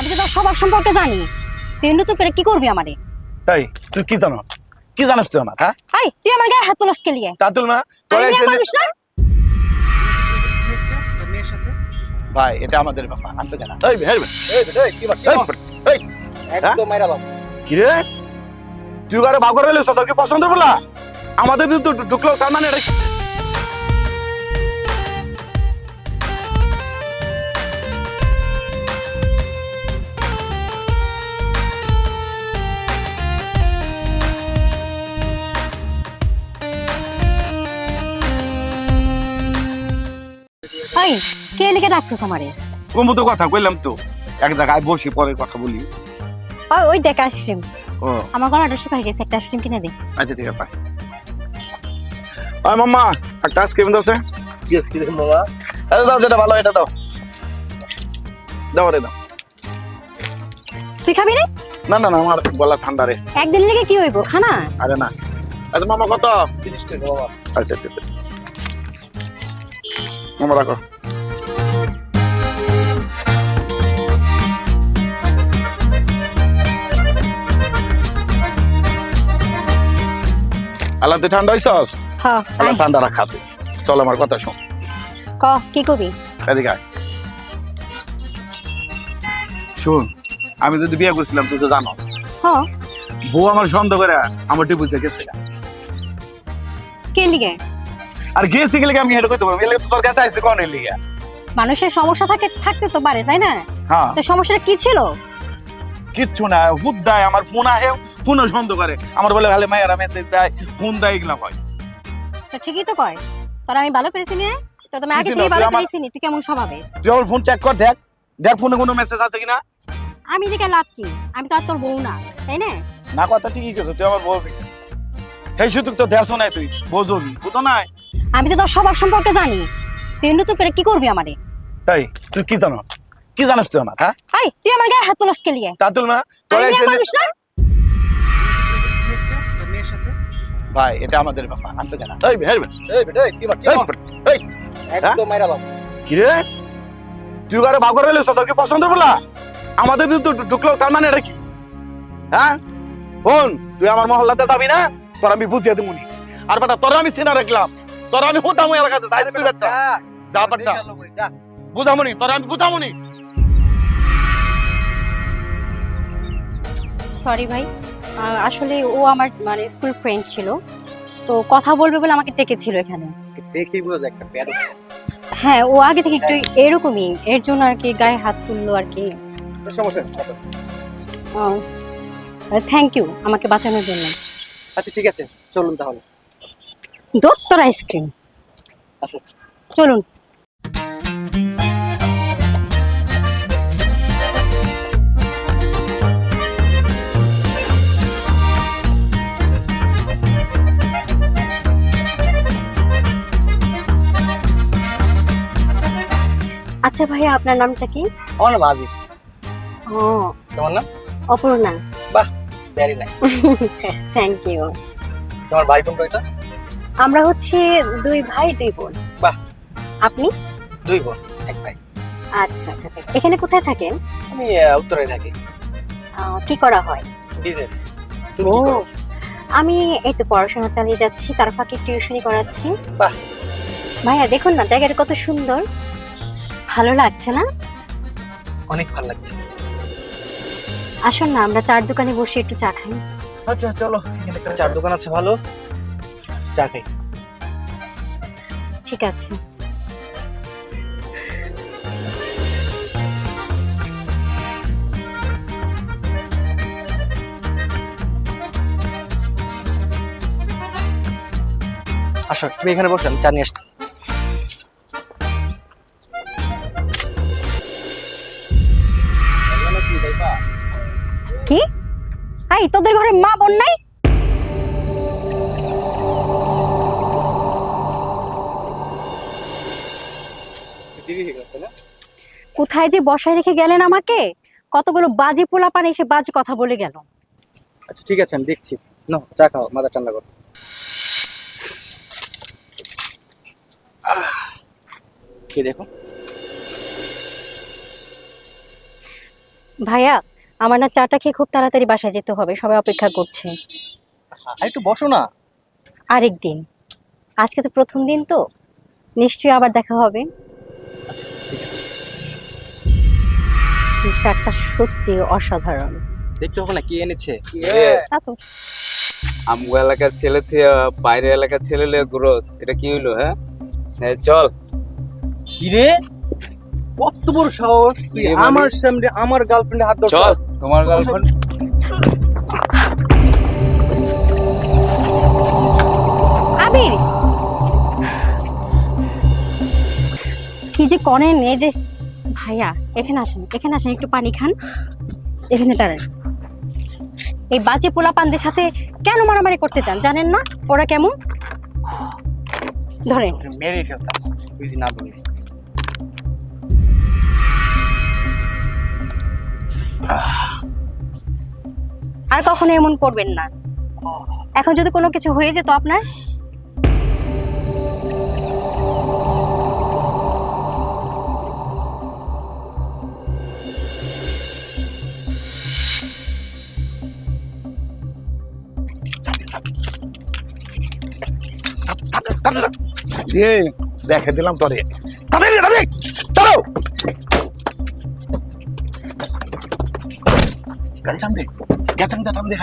আমি তো তোর স্বভাব সম্পর্কে জানি। তুই নতুন করে কি করবি আমারে? এই তুই কি জানো? কি জানিস তুই আমার হ্যাঁ? তুই আমার গায়ে হাত তুলস কে লিয়ে? তা তুল না তোরা মেয়ের সাথে ভাই এটা আমাদের ব্যাপার আসবে কেন? এই এই এই কি বাচ্চা এই একদম মাইরা লাও কি রে? তুই ঘরে ভাগ করে এলিস তোর কি পছন্দ বলা আমাদের বিরুদ্ধে ঢুকলো তার মানে এটা কি? কে লিখে রাখছিস আমারে? কমবো তো কথা কইলাম তো। এক জায়গায় বসি পরে কথা বলি। ওই ওই দেখ আইসক্রিম। ও। আমার গলাটা শুকাই গেছে একটা আইসক্রিম কিনে দে। আচ্ছা ঠিক আছে আয়। মাম্মা একটা আইসক্রিম দাও সে। কি আছে কি দেখুন দাও যেটা ভালো এটা দাও। দাও রে দাও। তুই খাবি রে? না না না আমার গলা ঠান্ডা রে। একদিন লেগে কি হইব? খানা আরে না। আচ্ছা মামা কত? তিরিশ টাকা বাবা আচ্ছা ঠিক আছে। মামা রাখো। আল্লাহ তুই ঠান্ডা হইছস? হ আল্লাহ ঠান্ডা রাখা তুই চল আমার কথা শোন। ক কি কবি? এদিকে আয়। শোন আমি যদি বিয়ে করছিলাম তুই তো জানো হ বউ আমার সন্দেহ করে আমার টিপুস দেখেছে কে লিগে? আর গেছি গেলে আমি এটা কইতে পারব? এলে তো তোর কাছে আইছে কোন লিগা। মানুষের সমস্যা থাকে থাকতে তো পারে তাই না? হ্যাঁ। তো সমস্যাটা কি ছিল? কিচ্ছু না হুদ্দায় আমার ফোন আহে ফোন সন্দেহ করে। আমার বলে ভালো মায়েরা মেসেজ দেয় ফোন দেয় এগুলা হয় তো ঠিকই তো কয়। তোর আমি ভালো পেরেছি নি তো তুমি আগে থেকে ভালো পেরেছি নি তুই কেমন স্বভাবে? তুই আমার ফোন চেক কর দেখ। দেখ ফোনে কোনো মেসেজ আছে কিনা? আমি দেখে লাভ কি? আমি তো আর তোর বউ না তাই না? না কথা ঠিকই কেছো তুই আমার বলবি সেই সুযোগ তো দেশ নাই তুই বোঝবি বুঝো নাই। আমি তো তোর স্বভাব সম্পর্কে জানি। তুই নতুন করে কি করবি আমারে? তাই তুই কি জানো? কি জানিস তুই আমার হ্যাঁ হাই তুই আমার গায়ে হাত তুলস কে লিয়ে? তা তুল না? তোর মেয়ের সাথে ভাই এটা আমাদের ব্যাপার আসবে কেন এই হেই এই বেটা এই কি বাচ্চা এই একদম মাইরা লাও কি রে? তুই ঘরে ভাগ করে এলিস তোর কি পছন্দ বলা আমাদের বিরুদ্ধে ঢুকলো তার মানে এটা কি? হ্যাঁ? বোন তুই আমার মহল্লাতে যাবি না? তোর আমি বুঝিয়ে দিমুনি আর বেটা তোর আমি সিনা রাখলাম। তোর আমি হতাম এলাকাতে তাই তুই বেটা। যা। বেটা। বুঝামুনি তোর আমি বুঝামুনি। সরি ভাই। আসলে ও আমার মানে স্কুল ফ্রেন্ড ছিল। তো কথা বলবে বলে আমাকে ডেকেছিল এখানে। দেখেই বোঝা একটা প্যাড হ্যাঁ ও আগে থেকে একটু এরকমই। এর জন্য আর কি গায়ে হাত তুললো আর কি। সমস্যা থ্যাংক ইউ আমাকে বাঁচানোর জন্য। আচ্ছা ঠিক আছে চলুন তাহলে। দত্তর আইসক্রিম আসো চলুন। আচ্ছা ভাইয়া আপনার নামটা কি? আমার নাম আবির ও। তোমার নাম? অপর্ণা। বাহ ভেরি নাইস থ্যাংক ইউ তোমার ভাই বোন কয়টা? আমরা হচ্ছে দুই ভাই দুই বোন। বাহ। আপনি? দুই বোন এক ভাই। আচ্ছা আচ্ছা আচ্ছা। এখানে কোথায় থাকেন? আমি আহ, উত্তরায় থাকি। কি করা হয়? বিজনেস। তুমি কি করো? আমি এই তো পড়াশোনা চালিয়ে যাচ্ছি তার ফাঁকে টিউশনি করাচ্ছি। বাহ। ভাইয়া দেখুন না জায়গাটা কত সুন্দর। ভালো লাগছে না? অনেক ভালো লাগছে। আসুন না আমরা চার দোকানে বসে একটু চা খাই। আচ্ছা চলো এখানে একটা চার দোকান আছে ভালো। চা খাই। ঠিক আছে। আসো তুমি এখানে বসো আমি চা নিয়ে আসছি। কি? এই তোদের ঘরে মা বোন নাই? কোথায় যে বসায় রেখে গেলেন আমাকে? কতগুলো বাজে পোলা পানে এসে বাজে কথা বলে গেল। আচ্ছা ঠিক আছে আমি দেখছি। না চা খাও মাথা ঠান্ডা করো। কি দেখো? ভাইয়া আমার না চাটা খেয়ে খুব তাড়াতাড়ি বাসায় যেতে হবে সবাই অপেক্ষা করছে। আর একটু বসো না। আরেক দিন। আজকে তো প্রথম দিন তো নিশ্চয়ই আবার দেখা হবে। আচ্ছা ঠিক আছে। এই চাটটা সত্যি অসাধারণ। দেখতে হবে না কি এনেছে? তা তো। আমগো এলাকার ছেলে থেকে বাইরে এলাকার ছেলে লিয়ে গ্রোস এটা কি হইল হ্যাঁ? হ্যাঁ চল। কি রে কত বড় সাহস তুই? মানে- আমার সামনে আমার গার্লফ্রেন্ডে হাত ধরছ তোমার গার্লফ্রেন্ড আবির! কি যে করেন এই যে? ভাইয়া এখানে আসেন এখানে আসেন একটু পানি খান। এখানে দাঁড়ান। এই বাজে পোলা পানদের সাথে কেন মারামারি করতে চান জানেন না? ওরা কেমন? ধরেন। মেরে ফেলতাম যদি না বলি। আর কখনো এমন করবেন না। এখন যদি কোনো কিছু হয়ে যেত আপনার? দেখে দিলাম তোরে। গাড়ি টান দে। গ্যাস টান দে